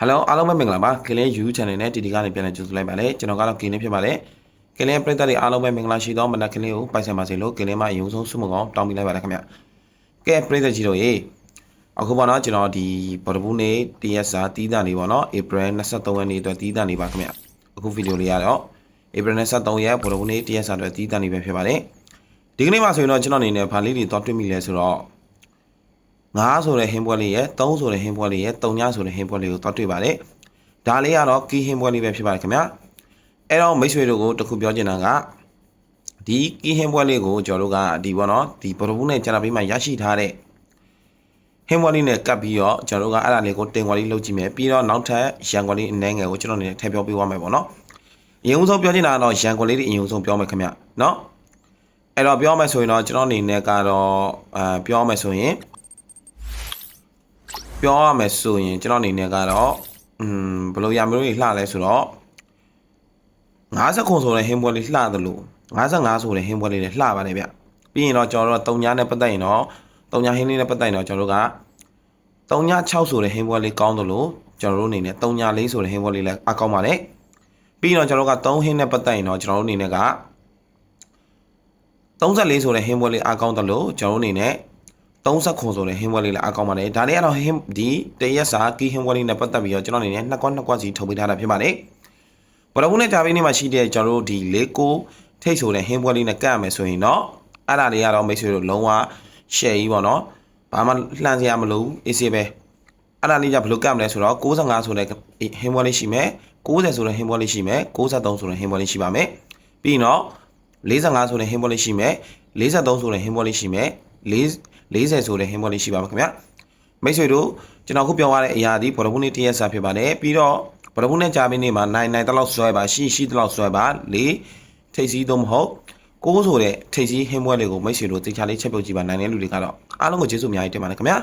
ဟယ်လိုအားလုံးပဲမင်္ဂလာပါကလင်း YouTube channel နဲ့တီတီကနေပြန်လည်ကြိုဆိုလိုက်ပါလေကျွန်တော်ကတော့ကင်းလေးဖြစ်ပါတယ်ကလင်းပရိသတ်တွေအားလုံးပဲမင်္ဂလာရှိသောမနက်ကလေးကိုပိုက်ဆံပါစေလို့ကလင်းမအယုံဆုံးဆုမကောင်းတောင်းပေးလိုက်ပါရခင်ဗျကဲပရိသတ်ကြီးတို့ရေအခုပေါ့နော်ကျွန်တော်ဒီဗော်ဒဘူးနေ့တရက်စာတီးတာနေပေါ့နော် April 23ရက်နေ့အတွက်တီးတာနေပါခင်ဗျအခုဗီဒီယိုလေးရတော့ April 23ရက်ဗော်ဒဘူးနေ့တရက်စာအတွက်တီးတာနေပဲဖြစ်ပါတယ်ဒီကနေ့မှဆိုရင်တော့ကျွန်တော်အနေနဲ့ဗာလေးတွေတော့တွေ့မိလဲဆိုတော့ 9ဆိုတဲ့ဟင်းပွဲလေးရဲ့3ဆိုတဲ့ဟင်းပွဲလေးရဲ့3ညဆိုတဲ့ဟင်းပွဲလေးကိုသွားတွေ့ပါတယ်။ဒါလေးကတော့ကီဟင်းပွဲလေးပဲဖြစ်ပါတယ်ခင်ဗျာ။အဲ့တော့မိတ်ဆွေတို့ကိုတခုပြောချင်တာကဒီကီဟင်းပွဲလေးကိုကျွန်တော်တို့ကဒီပေါ့နော်ဒီဘရဘူးနဲ့ဂျာနာဘီမှာရရှိထားတဲ့ဟင်းပွဲလေးနဲ့ကပ်ပြီးတော့ကျွန်တော်တို့ကအဲ့ဒါလေးကိုတင်ခွာလေးလုပ်ကြည့်မယ်ပြီးတော့နောက်ထပ်ရန်ခွာလေးအနှဲငယ်ကိုကျွန်တော်အနေနဲ့ထည့်ပြောပေးသွားမယ်ပေါ့နော်။အရင်ဆုံးပြောချင်တာကတော့ရန်ခွာလေးတွေအရင်ဆုံးပြောမယ်ခင်ဗျာ။နော်။အဲ့တော့ပြောမယ်ဆိုရင်တော့ကျွန်တော်အနေနဲ့ကတော့အာပြောမယ်ဆိုရင် ပြောရမယ်ဆိုရင်ကျွန်တော်အနေနဲ့ကတော့อืมဘယ်လိုရမျိုးတွေလှလဲဆိုတော့50ခုဆိုတဲ့ဟင်းပွဲလေးလှတယ်လို့55ဆိုတဲ့ဟင်းပွဲလေးလည်းလှပါတယ်ဗျပြီးရင်တော့ကျွန်တော်တို့က3ညနဲ့ပတ်သက်ရင်တော့3ညဟင်းလေးနဲ့ပတ်သက်ရင်တော့ကျွန်တော်တို့က3ည6ဆိုတဲ့ဟင်းပွဲလေးကောင်းတယ်လို့ကျွန်တော်တို့အနေနဲ့3ည4ဆိုတဲ့ဟင်းပွဲလေးလည်းအကောင်းပါတယ်ပြီးရင်တော့ကျွန်တော်တို့က3ဟင်းနဲ့ပတ်သက်ရင်တော့ကျွန်တော်တို့အနေနဲ့က34ဆိုတဲ့ဟင်းပွဲလေးအကောင်းတယ်လို့ကျွန်တော်တို့အနေနဲ့ 30ခွန်ဆိုတဲ့ဟင်းပွဲလေးလည်းအကောင်းပါတယ်ဒါလေးကတော့ဟင်းဒီတရက်စာကီဟင်းပွဲလေးနဲ့ပတ်သက်ပြီးတော့ကျွန်တော်အနေနဲ့နှစ်ကွက်နှစ်ကွက်စီထုတ်ပေးထားတာဖြစ်ပါတယ်ဘရဘူးနဲ့ဂျာဘီနေမှာရှိတဲ့ကျွန်တော်တို့ဒီလေးကိုထိတ်ဆိုတဲ့ဟင်းပွဲလေးနဲ့ကတ်ရမယ်ဆိုရင်တော့အဲ့ဒါလေးကတော့မိတ်ဆွေတို့လုံးဝရှယ်ကြီးပေါ့နော်ဘာမှလှမ်းစရာမလိုဘူးအေးစေးပဲအဲ့ဒါလေးကဘယ်လိုကတ်မလဲဆိုတော့65ဆိုတဲ့ဟင်းပွဲလေးရှိမယ်90ဆိုတဲ့ဟင်းပွဲလေးရှိမယ်63ဆိုတဲ့ဟင်းပွဲလေးရှိပါမယ်ပြီးရင်တော့45ဆိုတဲ့ဟင်းပွဲလေးရှိမယ်43ဆိုတဲ့ဟင်းပွဲလေးရှိမယ်4 40ဆိုတဲ့ဟင်းဘောလေးရှိပါမှာခင်ဗျာမိတ်ဆွေတို့ကျွန်တော်ခုပြောရတဲ့အရာဒီဘော်ဒဘူးနေ့တရက်စာဖြစ်ပါတယ်ပြီးတော့ဘော်ဒဘူးနဲ့ကြာပင်းနေ့မှာနိုင်နိုင်တလောက်ဆွဲပါရှိရှိတလောက်ဆွဲပါ၄ထိပ်စည်းသုံးမဟုတ်ကိုးဆိုတဲ့ထိပ်စည်းဟင်းပွဲလေးကိုမိတ်ဆွေတို့တေချာလေးချက်ပြုတ်ကြည့်ပါနိုင်တဲ့လူတွေကတော့အားလုံးကိုကျေးဇူးအများကြီးတင်ပါတယ်ခင်ဗျာ